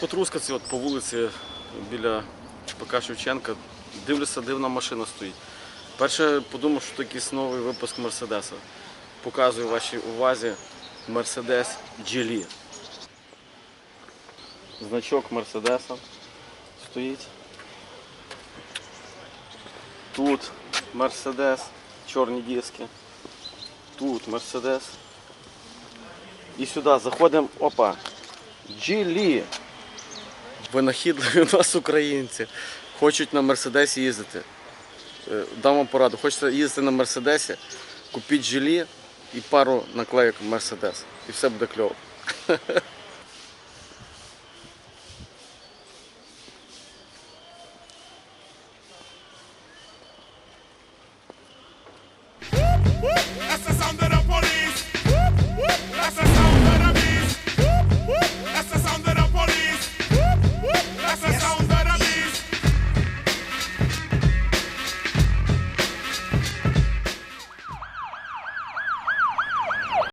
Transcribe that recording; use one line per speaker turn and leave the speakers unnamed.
по Трускавці, от по вулиці біля ЧПК Шевченка. Дивлюся, дивна машина стоїть. Перше подумав, що це якийсь новий випуск Мерседеса. Показую вашій увазі Мерседес GLE. Значок Мерседеса стоїть. Тут Мерседес, чорні диски. Тут Мерседес. І сюди заходимо. Опа. Джілі. Винахідливі у нас українці. Хочуть на Мерседесі їздити. Е, дам вам пораду, хочете їздити на Мерседесі, купіть джілі і пару наклейок Мерседес. І все буде кльово. That's the sound that